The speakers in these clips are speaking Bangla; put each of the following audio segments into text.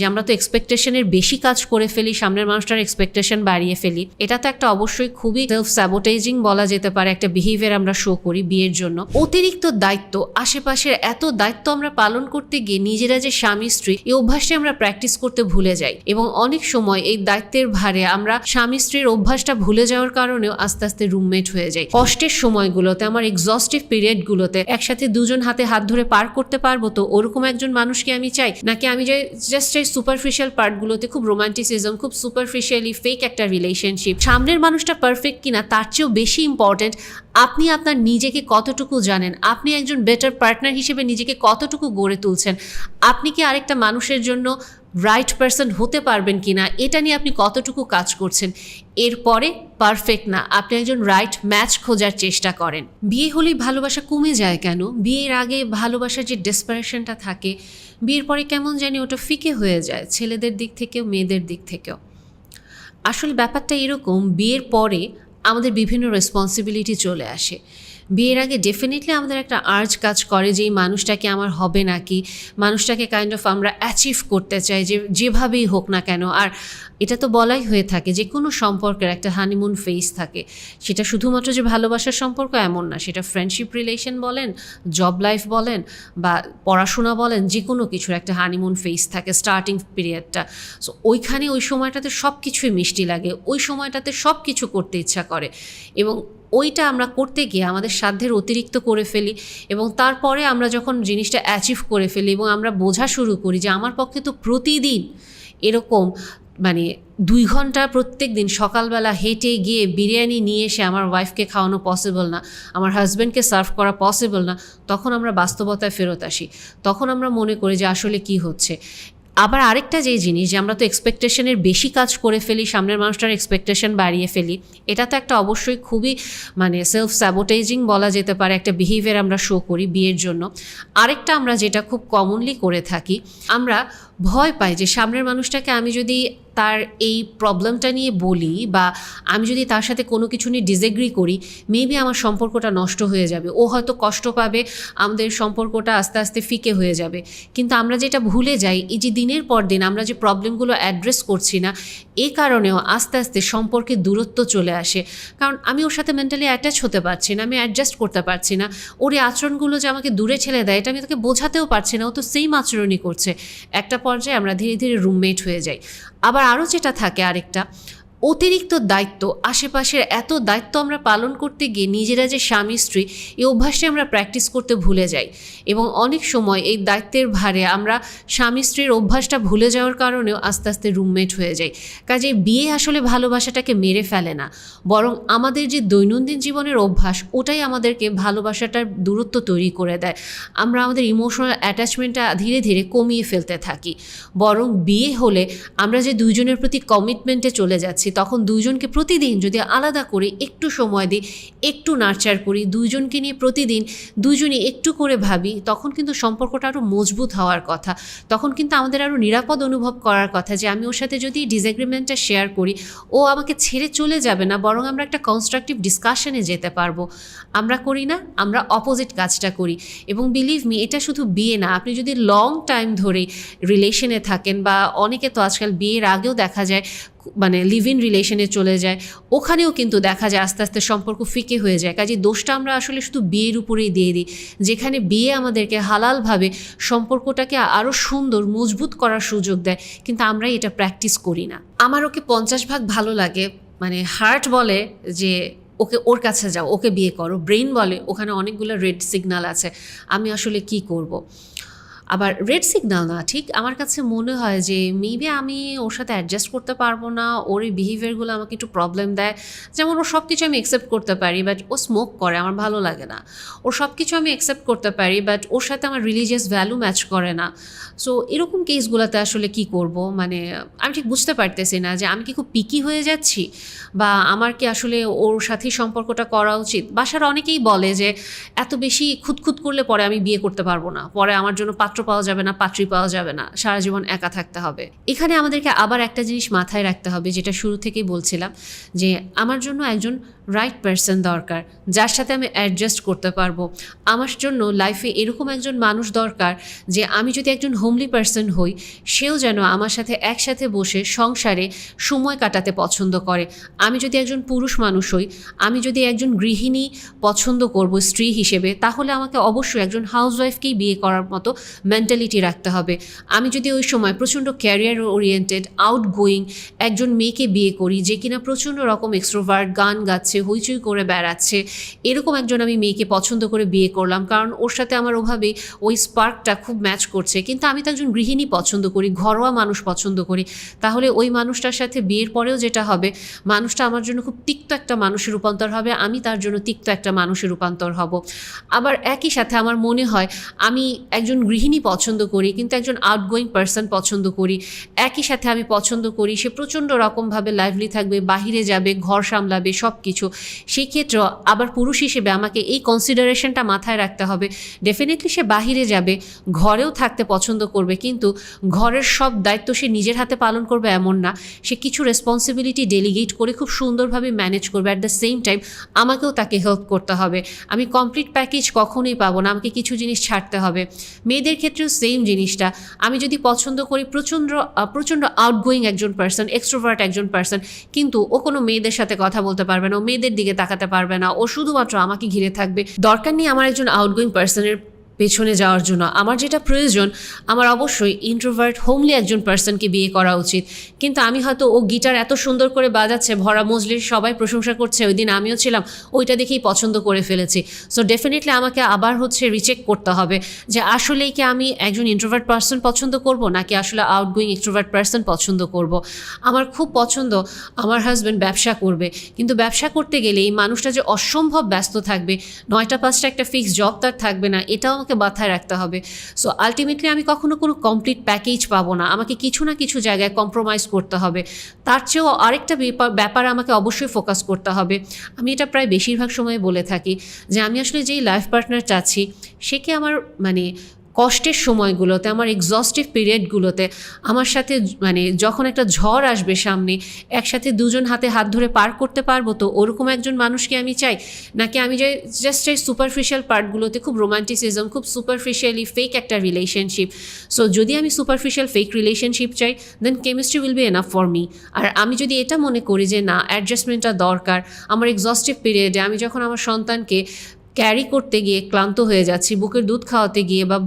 যে আমরা তো এক্সপেকটেশনের বেশি কাজ করে ফেলি, সামনের মানুষটার এক্সপেকটেশন বাড়িয়ে ফেলি, এটা তো একটা অবশ্যই খুবই সেলফ স্যাবোটেজিং বলা যেতে পারে, একটা বিহেভিয়ার আমরা শো করি বিয়ের জন্য। অতিরিক্ত দায়িত্ব, আশেপাশের এত দায়িত্ব আমরা পালন করতে গিয়ে নিজেরা যে স্বামী স্ত্রী, এই অভ্যাসটা আমরা প্র্যাকটিস করতে ভুলে যাই। এবং অনেক সময় এই দায়িত্বের ভারে আমরা স্বামী স্ত্রীর অভ্যাসটা ভুলে যাওয়ার কারণেও আস্তে আস্তে রুমমেট হয়ে যাই। কষ্টের সময়গুলোতে, আমার এক্সস্টিভ পিরিয়ডগুলোতে একসাথে দুজন হাতে হাত ধরে পার করতে পারব তো ওরকম একজন মানুষকে আমি চাই? নাকি আমি জাস্ট এই সুপারফিশিয়াল পার্টগুলোতে খুব রোমান্টিসিজম খুব সুপারফিশিয়ালি ফেক একটা রিলেশনশিপ সামনের মানুষটা পারফেক্ট কিনা, তার চেয়েও বেশি ইম্পর্ট্যান্ট আপনি আপনার নিজেকে কতটুকু জানেন? আপনি একজন বেটার পার্টনার হিসেবে নিজেকে কতটুকু গড়ে তুলছেন? আপনি কি আরেকটা মানুষের জন্য রাইট পারসন হতে পারবেন কিনা, এটা নিয়ে আপনি কতটুকু কাজ করছেন, এরপরে পারফেক্ট না, আপনি একজন রাইট ম্যাচ খোঁজার চেষ্টা করেন। বিয়ে হলেই ভালোবাসা কমে যায় কেন? বিয়ের আগে ভালোবাসার যে ডেসপারেশনটা থাকে, বিয়ের পরে কেমন জানি ওটা ফিকে হয়ে যায়, ছেলেদের দিক থেকেও, মেয়েদের দিক থেকেও। আসলে ব্যাপারটা এরকম, বিয়ের পরে আমাদের বিভিন্ন রেসপন্সিবিলিটি চলে আসে। বিয়ের আগে ডেফিনেটলি আমাদের একটা আর্জ কাজ করে যে এই মানুষটাকে আমার হবে নাকি? মানুষটাকে কাইন্ড অফ আমরা অ্যাচিভ করতে চাই যে যেভাবেই হোক না কেন। আর এটা তো বলাই হয়ে থাকে যে কোনো সম্পর্কের একটা হানিমুন ফেস থাকে। সেটা শুধুমাত্র যে ভালোবাসার সম্পর্ক এমন না, সেটা ফ্রেন্ডশিপ রিলেশন বলেন জব লাইফ বলেন, বা পড়াশোনা বলেন, যে কোনো কিছুর একটা হানিমুন ফেস থাকে স্টার্টিং পিরিয়ডটা সো ওইখানে ওই সময়টাতে সব কিছুই মিষ্টি লাগে, ওই সময়টাতে সব কিছু করতে ইচ্ছা করে। এবং ওইটা আমরা করতে গিয়ে আমাদের সাধ্যের অতিরিক্ত করে ফেলি এবং তারপরে আমরা যখন জিনিসটা অ্যাচিভ করে ফেলি এবং আমরা বোঝা শুরু করি যে আমার পক্ষে তো প্রতিদিন এরকম মানে দুই ঘণ্টা প্রত্যেক দিন সকালবেলা হেঁটে গিয়ে বিরিয়ানি নিয়ে এসে আমার ওয়াইফকে খাওয়ানো পসিবল না, আমার হাজব্যান্ডকে সার্ভ করা পসিবল না, তখন আমরা বাস্তবতায় ফেরত আসি। তখন আমরা মনে করি যে আসলে কি হচ্ছে। আবার আরেকটা যে জিনিস যে আমরা তো এক্সপেকটেশনের বেশি কাজ করে ফেলি, সামনের মানুষটার এক্সপেকটেশন বাড়িয়ে ফেলি এটা তো একটা অবশ্যই খুবই মানে সেলফ স্যাবোটাইজিং বলা যেতে পারে, একটা বিহেভিয়ার আমরা শো করি বিয়ের জন্য। আরেকটা আমরা যেটা খুব কমনলি করে থাকি, আমরা ভয় পাই যে সামনের মানুষটাকে আমি যদি তার এই প্রবলেমটা নিয়ে বলি বা আমি যদি তার সাথে কোনো কিছু নিয়ে ডিসএগ্রি করি মেবি আমার সম্পর্কটা নষ্ট হয়ে যাবে। ও হয়তো কষ্ট পাবে, আমাদের সম্পর্কটা আস্তে আস্তে ফিকে হয়ে যাবে। কিন্তু আমরা যেটা ভুলে যাই, এই যে দিনের পর দিন আমরা যে প্রবলেমগুলো অ্যাড্রেস করছি না, এ কারণেও আস্তে আস্তে সম্পর্কে দূরত্ব চলে আসে। কারণ আমি ওর সাথে মেন্টালি অ্যাটাচ হতে পারছি না, আমি অ্যাডজাস্ট করতে পারছি না। ওর এই আচরণগুলো যে আমাকে দূরে ঠেলে দেয়, এটা আমি তাকে বোঝাতেও পারছি না। ও তো সেম আচরণই করছে। একটা পর্যায়ে আমরা ধীরে ধীরে রুমমেট হয়ে যাই। আবার আরও যেটা থাকে আরেকটা অতিরিক্ত দায়িত্ব, আশেপাশের এত দায়িত্ব আমরা পালন করতে গিয়ে নিজেরা যে স্বামী, স্ত্রী এই অভ্যাসটা আমরা প্র্যাকটিস করতে ভুলে যাই। এবং অনেক সময় এই দায়িত্বের ভারে আমরা স্বামী, স্ত্রীর অভ্যাসটা ভুলে যাওয়ার কারণেও আস্তে আস্তে রুমমেট হয়ে যাই। কাজে বিয়ে আসলে ভালোবাসাটাকে মেরে ফেলে না। বরং আমাদের যে দৈনন্দিন জীবনের অভ্যাস, ওটাই আমাদেরকে ভালোবাসাটার দূরত্ব তৈরি করে দেয়। আমরা আমাদের ইমোশনাল অ্যাটাচমেন্টটা ধীরে ধীরে কমিয়ে ফেলতে থাকি। বরং বিয়ে হলে আমরা যে দুইজনের প্রতি কমিটমেন্টে চলে যাচ্ছি তখন দুইজনকে প্রতিদিন যদি আলাদা করে একটু সময় দিই, একটু নার্চার করি, দুইজনকে নিয়ে প্রতিদিন দুইজনই একটু করে ভাবি, তখন কিন্তু সম্পর্কটা আরও মজবুত হওয়ার কথা। তখন কিন্তু আমাদের আরও নিরাপদ অনুভব করার কথা যে আমি ওর সাথে যদি ডিসএগ্রিমেন্টটা শেয়ার করি, ও আমাকে ছেড়ে চলে যাবে না, বরং আমরা একটা কনস্ট্রাকটিভ ডিসকাশনে যেতে পারব। আমরা করি না, আমরা অপোজিট কাজটা করি। এবং বিলিভ মি এটা শুধু বিয়ে না, আপনি যদি লং টাইম ধরে রিলেশনে থাকেন বা অনেকে তো আজকাল বিয়ের আগেও দেখা যায় মানে লিভ ইন রিলেশনে চলে যায়, ওখানেও কিন্তু দেখা যায় আস্তে আস্তে সম্পর্ক ফিকে হয়ে যায়। কাজে দোষটা আমরা আসলে শুধু বিয়ের উপরেই দিয়ে দিই। যেখানে বিয়ে আমাদেরকে হালালভাবে সম্পর্কটাকে আরও সুন্দর, মজবুত করার সুযোগ দেয়, কিন্তু আমরা এটা প্র্যাকটিস করি না। আমার ওকে পঞ্চাশ ভাগ ভালো লাগে মানে হার্ট বলে যে, ওকে ওর কাছে যাও, ওকে বিয়ে করো। ব্রেন বলে, ওখানে অনেকগুলো রেড সিগন্যাল আছে, আমি আসলে কি করব। আবার রেড সিগন্যাল না, ঠিক? আমার কাছে মনে হয় যে মেবি আমি ওর সাথে অ্যাডজাস্ট করতে পারব না, ওর এই বিহেভিয়ারগুলো আমাকে একটু প্রবলেম দেয়। যেমন ওর সব কিছু আমি অ্যাকসেপ্ট করতে পারি বাট ও স্মোক করে, আমার ভালো লাগে না। ওর সব কিছু আমি অ্যাকসেপ্ট করতে পারি বাট ওর সাথে আমার রিলিজিয়াস ভ্যালু ম্যাচ করে না। সো এরকম কেসগুলোতে আসলে কি করব? মানে আমি ঠিক বুঝতে পারতেছি না যে আমি কি খুব পিকি হয়ে যাচ্ছি? বা আমার কি আসলে ওর সাথেই সম্পর্কটা করা উচিত? বাসার অনেকেই বলে যে, এত বেশি খুঁতখুত করলে পরে আমি বিয়ে করতে পারব না। পরে আমার জন্য পাত্র পাত্র পাওয়া যাবে না, পাত্রী পাওয়া যাবে না, সারা জীবন একা থাকতে হবে। এখানে আমাদেরকে আবার একটা জিনিস মাথায় রাখতে হবে, যেটা শুরু থেকেই বলছিলাম, যে আমার জন্য একজন রাইট পার্সন দরকার, যার সাথে আমি অ্যাডজাস্ট করতে পারব। আমার জন্য লাইফে এরকম একজন মানুষ দরকার, যে আমি যদি একজন হোমলি পার্সন হই, সেও যেন আমার সাথে একসাথে বসে সংসারে সময় কাটাতে পছন্দ করে। আমি যদি একজন পুরুষ মানুষ হই, আমি যদি একজন গৃহিণী পছন্দ করব স্ত্রী হিসেবে, তাহলে আমাকে অবশ্যই একজন হাউসওয়াইফকেই বিয়ে করার মতো মেন্টালিটি রাখতে হবে। আমি যদি ওই সময় প্রচণ্ড ক্যারিয়ার ওরিয়েন্টেড আউট গোয়িং একজন মেয়েকে বিয়ে করি যে কিনা প্রচণ্ড রকম এক্সট্রোভার্ট গান গাচ্ছে, হইচই করে বেড়াচ্ছে, এরকম একজন আমি মেয়েকে পছন্দ করে বিয়ে করলাম কারণ ওর সাথে আমার ওভাবে ওই স্পার্কটা খুব ম্যাচ করছে। কিন্তু আমি তো একজন গৃহিণী পছন্দ করি, ঘরোয়া মানুষ পছন্দ করি। তাহলে ওই মানুষটার সাথে বিয়ের পরেও যেটা হবে, মানুষটা আমার জন্য খুব তিক্ত একটা মানুষের রূপান্তর হবে, আমি তার জন্য তিক্ত একটা মানুষের রূপান্তর হব। আবার একই সাথে আমার মনে হয়, আমি একজন গৃহিণী পছন্দ করি, কিন্তু একজন আউটগোয়িং পার্সন পছন্দ করি, একই সাথে আমি পছন্দ করি, সে প্রচণ্ড রকমভাবে লাইভলি থাকবে, বাহিরে যাবে, ঘর সামলাবে সব কিছু সেই ক্ষেত্রে আবার পুরুষ হিসেবে আমাকে এই কনসিডারেশনটা মাথায় রাখতে হবে। ডেফিনেটলি সে বাহিরে যাবে, ঘরেও থাকতে পছন্দ করবে, কিন্তু ঘরের সব দায়িত্ব সে নিজের হাতে পালন করবে এমন না। সে কিছু রেসপন্সিবিলিটি ডেলিগেট করে খুব সুন্দরভাবে ম্যানেজ করবে। অ্যাট দ্য সেম টাইম আমাকেও তাকে হেল্প করতে হবে। আমি কমপ্লিট প্যাকেজ কখনোই পাবো না, আমাকে কিছু জিনিস ছাড়তে হবে। মেয়েদের ক্ষেত্রেও সেম জিনিসটা। আমি যদি পছন্দ করি প্রচণ্ড প্রচণ্ড আউটগোয়িং একজন পার্সন এক্সট্রোভার্ট একজন পার্সন কিন্তু ও কোনো মেয়েদের সাথে কথা বলতে পারবে না, ও মেয়েদের দিকে তাকাতে পারবে না, ও শুধুমাত্র আমাকে ঘিরে থাকবে। দরকার নেই আমার একজন আউটগোয়িং পার্সনের পেছনে যাওয়ার জন্য। আমার যেটা প্রয়োজন, আমার অবশ্যই ইন্ট্রোভার্ট হোমলি একজন পার্সনকে বিয়ে করা উচিত। কিন্তু আমি হয়তো ও গিটার এত সুন্দর করে বাজাচ্ছে, ভরা মজলির সবাই প্রশংসা করছে, ওই দিন আমিও ছিলাম, ওইটা দেখেই পছন্দ করে ফেলেছি। সো ডেফিনেটলি আমাকে আবার হচ্ছে রিচেক করতে হবে যে আসলেই কি আমি একজন ইন্ট্রোভার্ট পার্সন পছন্দ করব, নাকি আসলে আউটগোয়িং এক্সট্রোভার্ট পার্সন পছন্দ করব? আমার খুব পছন্দ, আমার হাজব্যান্ড ব্যবসা করবে। কিন্তু ব্যবসা করতে গেলে এই মানুষটা যে অসম্ভব ব্যস্ত থাকবে, নয়টা পাঁচটা একটা ফিক্স জব তার থাকবে না, এটাও আমাকে মাথায় রাখতে হবে। সো আলটিমেটলি আমি কখনো কোনো কমপ্লিট প্যাকেজ পাবো না। আমাকে কিছু না কিছু জায়গায় কম্প্রোমাইজ করতে হবে। তার চেয়েও আরেকটা ব্যাপার আমাকে অবশ্যই ফোকাস করতে হবে। আমি এটা প্রায় বেশিরভাগ সময় বলে থাকি যে, আমি আসলে যেই লাইফ পার্টনার চাচ্ছি সে কি আমার মানে কষ্টের সময়গুলোতে, আমার এক্সস্টিভ পিরিয়ডগুলোতে আমার সাথে মানে যখন একটা ঝড় আসবে সামনে, একসাথে দুজন হাতে হাত ধরে পার করতে পারব তো ওরকম একজন মানুষকে আমি চাই। নাকি আমি যাই জাস্ট চাই সুপারফিশিয়াল পার্টগুলোতে খুব রোমান্টিসিজম খুব সুপারফিশিয়ালি ফেক একটা রিলেশনশিপ সো যদি আমি সুপারফিশিয়াল ফেক রিলেশনশিপ চাই then chemistry will be enough for me আর আমি যদি এটা মনে করি যে না অ্যাডজাস্টমেন্টটা দরকার, আমার এক্সস্টিভ পিরিয়ডে আমি যখন আমার সন্তানকে ক্যারি করতে গিয়ে ক্লান্ত হয়ে যাচ্ছি, বুকের দুধ খাওয়াতে গিয়ে বা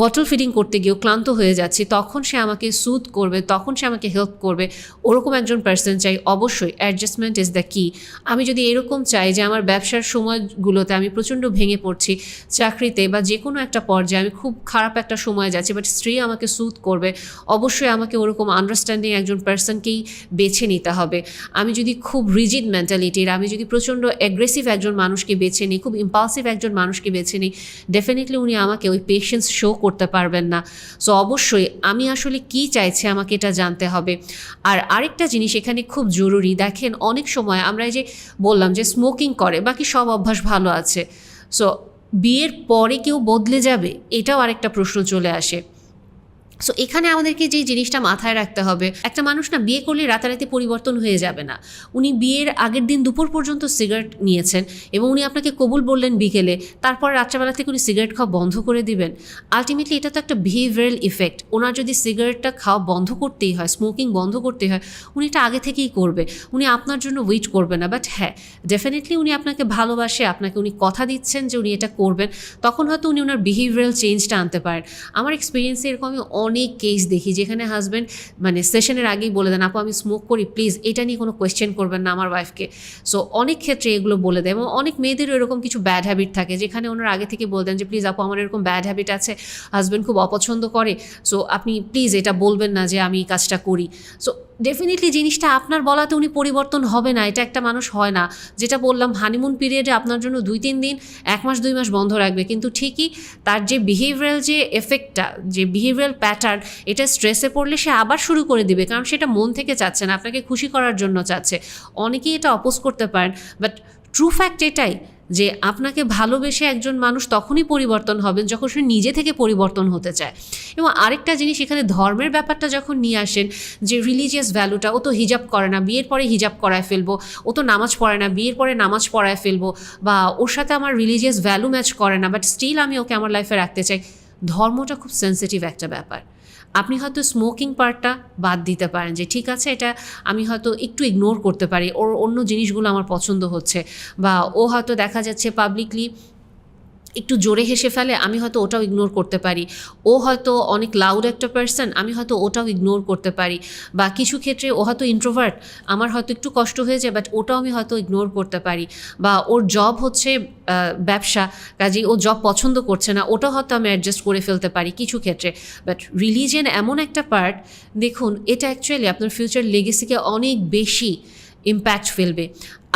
বটল ফিডিং করতে গিয়েও ক্লান্ত হয়ে যাচ্ছি, তখন সে আমাকে সুদ করবে, তখন সে আমাকে হেল্প করবে, ওরকম একজন পার্সন চাই। অবশ্যই অ্যাডজাস্টমেন্ট ইজ দ্য কি আমি যদি এরকম চাই যে আমার ব্যবসার সময়গুলোতে আমি প্রচণ্ড ভেঙে পড়ছি, চাকরিতে বা যে কোনো একটা পর্যায়ে আমি খুব খারাপ একটা সময় যাচ্ছি বাট স্ত্রী আমাকে সুদ করবে, অবশ্যই আমাকে ওরকম আন্ডারস্ট্যান্ডিং একজন পার্সনকেই বেছে নিতে হবে। আমি যদি খুব রিজিড মেন্টালিটির আমি যদি প্রচণ্ড অ্যাগ্রেসিভ একজন মানুষকে বেছে নিই, খুব ইম্পালসিভ একজন মানুষকে বেছে নিই ডেফিনেটলি উনি আমাকে ওই পেশেন্স শো করতে পারবেন না। সো অবশ্যই আমি আসলে কি চাইছি আমাকে এটা জানতে হবে। আর আরেকটা জিনিস এখানে খুব জরুরি, দেখেন অনেক সময় আমরা যে বললাম যে স্মোকিং করে, বাকি সব অভ্যাস ভালো আছে। সো বিয়ের পরে কেউ বদলে যাবে? এটাও আরেকটা প্রশ্ন চলে আসে। সো এখানে আমাদেরকে যে জিনিসটা মাথায় রাখতে হবে, একটা মানুষ না বিয়ে করলে রাতারাতি পরিবর্তন হয়ে যাবে না। উনি বিয়ের আগের দিন দুপুর পর্যন্ত সিগারেট নিয়েছেন এবং উনি আপনাকে কবুল বললেন বিকেলে, তারপর রাত্রেবেলা থেকে উনি সিগারেট খাওয়া বন্ধ করে দিবেন। আলটিমেটলি এটা তো একটা বিহেভিয়ারাল ইফেক্ট ওনার যদি সিগারেটটা খাওয়া বন্ধ করতেই হয় স্মোকিং বন্ধ করতেই হয়, উনি এটা আগে থেকেই করবে। উনি আপনার জন্য ওয়েট করবে না বাট হ্যাঁ ডেফিনেটলি উনি আপনাকে ভালোবাসে, আপনাকে উনি কথা দিচ্ছেন যে উনি এটা করবেন। তখন হয়তো উনি ওনার বিহেভিয়ারাল চেঞ্জটা আনতে পারেন। আমার এক্সপিরিয়েন্সে এরকম আমি অনেক কেস দেখি যেখানে হাজব্যান্ড মানে সেশনের আগেই বলে দেন, আপু, আমি স্মোক করি প্লিজ এটা নিয়ে কোনো কোয়েশ্চেন করবেন না আমার ওয়াইফকে সো অনেক ক্ষেত্রে এগুলো বলে দেয় এবং অনেক মেয়েদেরও এরকম কিছু ব্যাড হ্যাবিট থাকে যেখানে ওনার আগে থেকে বলে দেন যে প্লিজ আপু, আমার এরকম ব্যাড হ্যাবিট আছে হাজব্যান্ড খুব অপছন্দ করে। সো আপনি প্লিজ এটা বলবেন না যে, আমি কাজটা করি। সো ডেফিনেটলি জিনিসটা আপনার বলাতে উনি পরিবর্তন হবে না, এটা একটা মানুষ হয় না। যেটা বললাম হানিমুন পিরিয়ডে আপনার জন্য দুই তিন দিন, এক মাস, দুই মাস বন্ধ রাখবে। কিন্তু ঠিকই তার যে বিহেভিয়ারাল যে এফেক্টটা যে বিহেভিয়ারাল প্যাটার্ন এটা স্ট্রেসে পড়লে সে আবার শুরু করে দিবে। কারণ সেটা মন থেকে চাচ্ছে না, আপনাকে খুশি করার জন্য চাচ্ছে। অনেকেই এটা অপোজ করতে পারেন বাট ট্রু ফ্যাক্ট এটাই যে আপনাকে ভালোবেসে একজন মানুষ তখনই পরিবর্তন হবেন যখন সে নিজে থেকে পরিবর্তন হতে চায়। এবং আরেকটা জিনিস এখানে ধর্মের ব্যাপারটা যখন নিয়ে আসেন, যে রিলিজিয়াস ভ্যালুটা ও তো হিজাব করে না, বিয়ের পরে হিজাব করায় ফেলব, ও তো নামাজ পড়ে না, বিয়ের পরে নামাজ পড়ায় ফেলব, বা ওর সাথে আমার রিলিজিয়াস ভ্যালু ম্যাচ করে না বাট স্টিল আমি ওকে আমার লাইফে রাখতে চাই। ধর্মটা খুব সেন্সিটিভ একটা ব্যাপার। আপনি হয়তো স্মোকিং পার্টটা বাদ দিতে পারেন যে, ঠিক আছে, এটা আমি হয়তো একটু ইগনোর করতে পারি, ওর অন্য জিনিসগুলো আমার পছন্দ হচ্ছে। বা, ও হয়তো দেখা যাচ্ছে পাবলিকলি একটু জোরে হেসে ফেলে, আমি হয়তো ওটাও ইগনোর করতে পারি। ও হয়তো অনেক লাউড একটা পার্সন আমি হয়তো ওটাও ইগনোর করতে পারি। বা কিছু ক্ষেত্রে ও হয়তো ইন্ট্রোভার্ট আমার হয়তো একটু কষ্ট হয়ে যায় বাট ওটাও আমি হয়তো ইগনোর করতে পারি। বা ওর জব হচ্ছে ব্যবসা, কাজেই ও জব পছন্দ করছে না, ওটাও হয়তো আমি অ্যাডজাস্ট করে ফেলতে পারি কিছু ক্ষেত্রে। বাট রিলিজিয়ান এমন একটা পার্ট দেখুন, এটা অ্যাকচুয়ালি আপনার ফিউচার লেগেসিকে অনেক বেশি ইম্প্যাক্ট ফেলবে।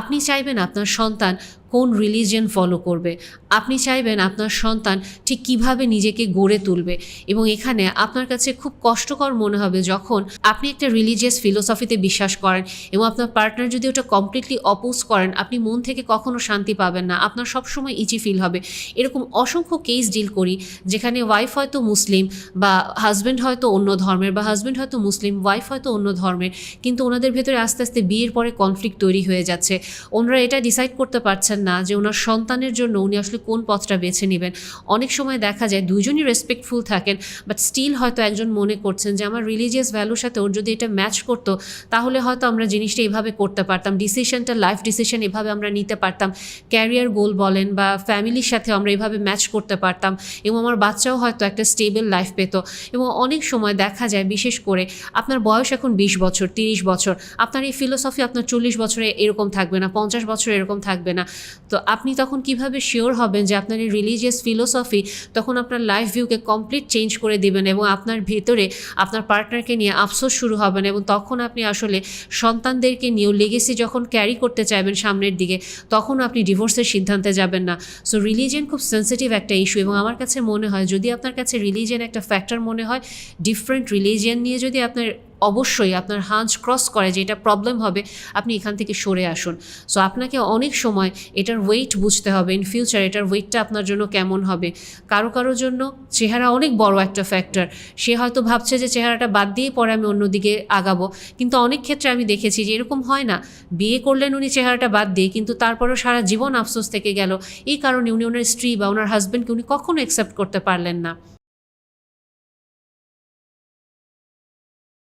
আপনি চাইবেন আপনার সন্তান কোন রিলিজিয়ন ফলো করবে। আপনি চাইবেন আপনার সন্তান ঠিক কীভাবে নিজেকে গড়ে তুলবে এবং এখানে আপনার কাছে খুব কষ্টকর মনে হবে যখন আপনি একটা রিলিজিয়াস ফিলোসফিতে বিশ্বাস করেন এবং আপনার পার্টনার যদি ওটা কমপ্লিটলি অপোজ করেন, আপনি মন থেকে কখনো শান্তি পাবেন না। আপনার সবসময় ইচি ফিল হবে। এরকম অসংখ্য কেস ডিল করি যেখানে ওয়াইফ হয়তো মুসলিম বা হাজব্যান্ড হয়তো অন্য ধর্মের বা হাজব্যান্ড হয়তো মুসলিম ওয়াইফ হয়তো অন্য ধর্মের, কিন্তু ওনাদের ভেতরে আস্তে আস্তে বিয়ের পরে কনফ্লিক্ট তৈরি হয়ে যাচ্ছে। ওনারা এটা ডিসাইড করতে পারছেন না যে ওনার সন্তানের জন্য উনি আসলে কোন পথটা বেছে নেবেন? অনেক সময় দেখা যায় দুজনই রেসপেক্টফুল থাকেন বাট স্টিল হয়তো একজন মনে করছেন যে আমার রিলিজিয়াস ভ্যালুর সাথে ওর যদি এটা ম্যাচ করতো, তাহলে হয়তো আমরা জিনিসটা এভাবে করতে পারতাম। ডিসিশনটা লাইফ ডিসিশন এভাবে আমরা নিতে পারতাম। ক্যারিয়ার গোল বলেন বা ফ্যামিলির সাথে আমরা এভাবে ম্যাচ করতে পারতাম এবং আমার বাচ্চাও হয়তো একটা স্টেবল লাইফ পেত। এবং অনেক সময় দেখা যায়, বিশেষ করে আপনার বয়স এখন বিশ বছর, তিরিশ বছর, আপনার এই ফিলোসফি আপনার চল্লিশ বছরে এরকম থাকবে না, পঞ্চাশ বছরে এরকম থাকবে না। তো আপনি তখন কীভাবে শিওর হবেন যে আপনার এই রিলিজিয়াস ফিলোসফি তখন আপনার লাইফ ভিউকে কমপ্লিট চেঞ্জ করে দিবেন এবং আপনার ভেতরে আপনার পার্টনারকে নিয়ে আফসোস শুরু হবেন এবং তখন আপনি আসলে সন্তানদেরকে নিয়েও লেগেসি যখন ক্যারি করতে চাইবেন সামনের দিকে, তখন আপনি ডিভোর্সের সিদ্ধান্তে যাবেন না। সো রিলিজিয়ান খুব সেন্সিটিভ একটা ইস্যু এবং আমার কাছে মনে হয় যদি আপনার কাছে রিলিজিয়ান একটা ফ্যাক্টর মনে হয় ডিফারেন্ট রিলিজিয়ান নিয়ে যদি আপনার অবশ্যই আপনার হাঞ্চ ক্রস করে যে এটা প্রবলেম হবে, আপনি এখান থেকে সরে আসুন। সো আপনাকে অনেক সময় এটার ওয়েট বুঝতে হবে ইন ফিউচার এটার ওয়েটটা আপনার জন্য কেমন হবে। কারও কারও জন্য চেহারা অনেক বড় একটা ফ্যাক্টর সে হয়তো ভাবছে যে চেহারাটা বাদ দিয়ে পরে আমি অন্যদিকে আগাবো। কিন্তু অনেক ক্ষেত্রে আমি দেখেছি যে এরকম হয় না। বিয়ে করলেন উনি চেহারাটা বাদ দিয়ে, কিন্তু তারপরেও সারা জীবন আফসোস থেকে গেল। এই কারণে উনি ওনার স্ত্রী বা ওনার হাজব্যান্ডকে উনি কখনো অ্যাকসেপ্ট করতে পারলেন না।